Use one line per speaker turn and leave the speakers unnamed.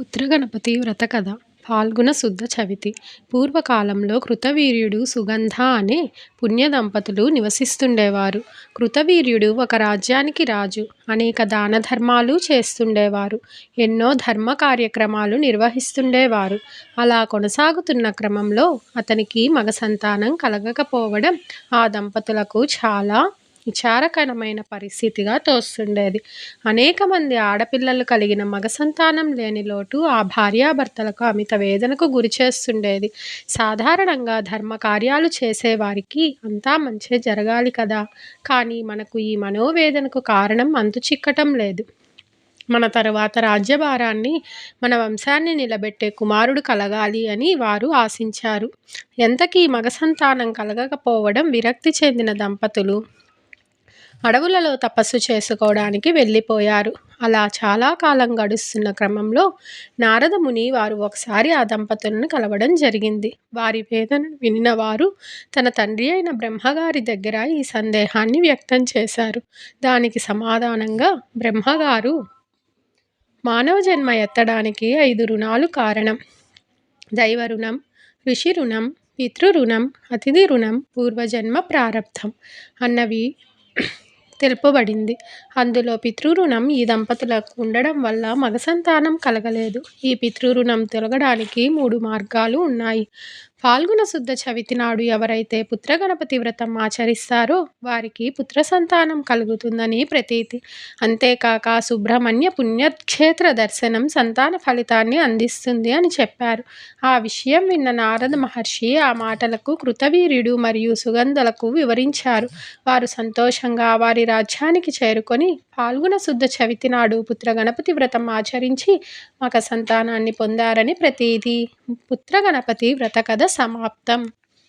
పుత్రగణపతి వ్రత కథ ఫాల్గుణ శుద్ధ చవితి. పూర్వకాలంలో కృతవీర్యుడు సుగంధ అనే పుణ్య దంపతులు నివసిస్తుండేవారు. కృతవీర్యుడు ఒక రాజ్యానికి రాజు అనేక దాన ధర్మాలు చేస్తుండేవారు. ఎన్నో ధర్మ కార్యక్రమాలు నిర్వహిస్తుండేవారు. అలా కొనసాగుతున్న క్రమంలో అతనికి మగ సంతానం కలగకపోవడం ఆ దంపతులకు చాలా విచారకరమైన పరిస్థితిగా తోస్తుండేది. అనేక మంది ఆడపిల్లలు కలిగిన మగ సంతానం లేని లోటు ఆ భార్యాభర్తలకు అమిత వేదనకు గురి చేస్తుండేది. సాధారణంగా ధర్మ కార్యాలు చేసేవారికి అంతా మంచి జరగాలి కదా. కానీ మనకు ఈ మనోవేదనకు కారణం అంతు చిక్కటం లేదు. మన తరువాత రాజ్యభారాన్ని మన వంశాన్ని నిలబెట్టే కుమారుడు కలగాలి అని వారు ఆశించారు. ఎంతకీ మగ సంతానం కలగకపోవడం విరక్తి చెందిన దంపతులు అడవులలో తపస్సు చేసుకోవడానికి వెళ్ళిపోయారు. అలా చాలా కాలం గడుస్తున్న క్రమంలో నారద ముని వారు ఒకసారి ఆ దంపతులను కలవడం జరిగింది. వారి వేదనను వినిన వారు తన తండ్రి అయిన బ్రహ్మగారి దగ్గర ఈ సందేహాన్ని వ్యక్తం చేశారు. దానికి సమాధానంగా బ్రహ్మగారు మానవ జన్మ ఎత్తడానికి ఐదు రుణాలు కారణం. దైవ రుణం ఋషి రుణం పితృ రుణం అతిథి రుణం పూర్వజన్మ ప్రారంధం అన్నవి తెలుపబడింది. అందులో పితృరుణం ఈ దంపతులకు ఉండడం వల్ల మగ సంతానం కలగలేదు. ఈ పితృరుణం తొలగడానికి మూడు మార్గాలు ఉన్నాయి. ఫాల్గుణ శుద్ధ చవితి నాడు ఎవరైతే పుత్రగణపతి వ్రతం ఆచరిస్తారో వారికి పుత్ర సంతానం కలుగుతుందని ప్రతీతి. అంతేకాక సుబ్రహ్మణ్య పుణ్యక్షేత్ర దర్శనం సంతాన ఫలితాన్ని అందిస్తుంది అని చెప్పారు. ఆ విషయం విన్న నారద మహర్షి ఆ మాటలకు కృతవీర్యుడు మరియు సుగంధలకు వివరించారు. వారు సంతోషంగా వారి రాజ్యానికి చేరుకొని ఫాల్గుణ శుద్ధ చవితి నాడు పుత్ర గణపతి వ్రతం ఆచరించి మక సంతానాన్ని పొందారని ప్రతీది పుత్ర గణపతి వ్రత కథ సమాప్తం.